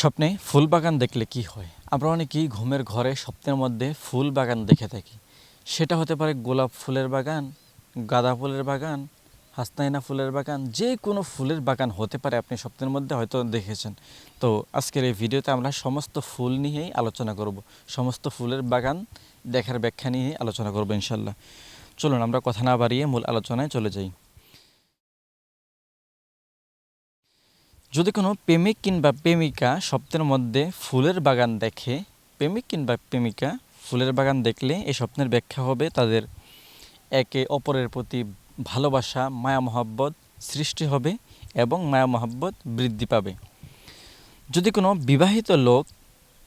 স্বপ্নে ফুল বাগান দেখলে কি হয়? আমরা অনেকেই ঘুমের ঘরে স্বপ্নের মধ্যে ফুল বাগান দেখে থাকি। সেটা হতে পারে গোলাপ ফুলের বাগান, গাঁদা ফুলের বাগান, হাসনাইনা ফুলের বাগান, যে কোনো ফুলের বাগান হতে পারে আপনি স্বপ্নের মধ্যে হয়তো দেখেছেন। তো আজকের এই ভিডিওতে আমরা সমস্ত ফুল নিয়েই আলোচনা করব। সমস্ত ফুলের বাগান দেখার ব্যাখ্যা নিয়েই আলোচনা করব ইনশাল্লাহ। চলুন, আমরা কথা না বাড়িয়ে মূল আলোচনায় চলে যাই। যদি কোনো প্রেমিক কিংবা প্রেমিকা স্বপ্নের মধ্যে ফুলের বাগান দেখে প্রেমিক কিংবা প্রেমিকা ফুলের বাগান দেখলে এই স্বপ্নের ব্যাখ্যা হবে তাদের একে অপরের প্রতি ভালোবাসা, মায়া মহাব্বত সৃষ্টি হবে এবং মায়া মহাব্বত বৃদ্ধি পাবে। যদি কোনো বিবাহিত লোক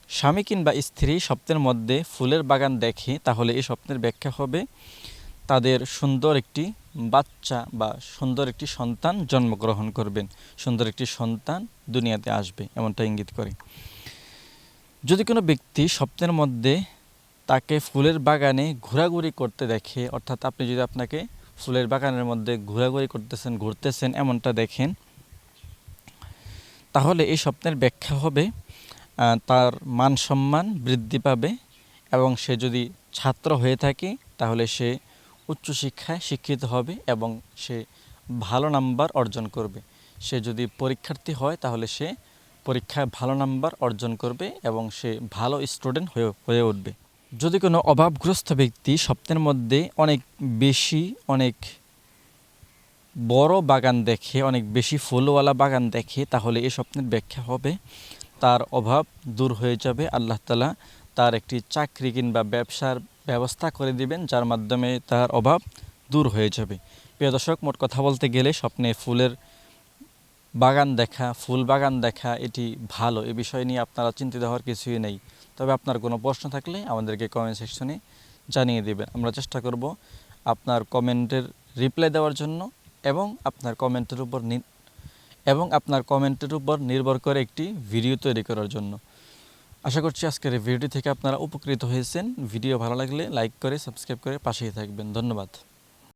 স্বামী কিংবা স্ত্রী স্বপ্নের মধ্যে ফুলের বাগান দেখে, তাহলে এই স্বপ্নের ব্যাখ্যা হবে তাদের সুন্দর একটি বাচ্চা বা সুন্দর একটি সন্তান জন্মগ্রহণ করবেন। সুন্দর একটি সন্তান দুনিয়াতে আসবে, এমনটা ইঙ্গিত করে। যদি কোনো ব্যক্তি স্বপ্নের মধ্যে তাকে ফুলের বাগানে ঘোরাঘুরি করতে দেখে, অর্থাৎ আপনি যদি আপনাকে ফুলের বাগানের মধ্যে ঘোরাঘুরি করতেছেন, ঘুরতেছেন, এমনটা দেখেন, তাহলে এই স্বপ্নের ব্যাখ্যা হবে তার মান সম্মান বৃদ্ধি পাবে এবং সে যদি ছাত্র হয়ে থাকে, তাহলে সে উচ্চশিক্ষায় শিক্ষিত হবে এবং সে ভালো নাম্বার অর্জন করবে। সে যদি পরীক্ষার্থী হয়, তাহলে সে পরীক্ষায় ভালো নাম্বার অর্জন করবে এবং সে ভালো স্টুডেন্ট হয়ে হয়ে উঠবে। যদি কোনো অভাবগ্রস্ত ব্যক্তি স্বপ্নের মধ্যে অনেক বেশি, অনেক বড় বাগান দেখে, অনেক বেশি ফুলওয়ালা বাগান দেখে, তাহলে এই স্বপ্নের ব্যাখ্যা হবে, তার অভাব দূর হয়ে যাবে। আল্লাহ তালা তার একটি চাকরি কিংবা ব্যবসার ব্যবস্থা করে দিবেন, যার মাধ্যমে তার অভাব দূর হয়ে যাবে। প্রিয় দর্শক, মোট কথা বলতে গেলে স্বপ্নে ফুলের বাগান দেখা, ফুল বাগান দেখা, এটি ভালো। এ বিষয় নিয়ে আপনারা চিন্তিত হওয়ার কিছুই নেই। তবে আপনার কোনো প্রশ্ন থাকলে আমাদেরকে কমেন্ট সেকশনে জানিয়ে দেবেন। আমরা চেষ্টা করব আপনার কমেন্টের রিপ্লাই দেওয়ার জন্য এবং আপনার কমেন্টের উপর এবং আপনার কমেন্টের উপর নির্ভর করে একটি ভিডিও তৈরি করার জন্য। আশা করছি আজকের ভিডিও থেকে আপনারা উপকৃত হয়েছেন। ভিডিও ভালো লাগলে লাইক করে, সাবস্ক্রাইব করে পাশেই থাকবেন। ধন্যবাদ।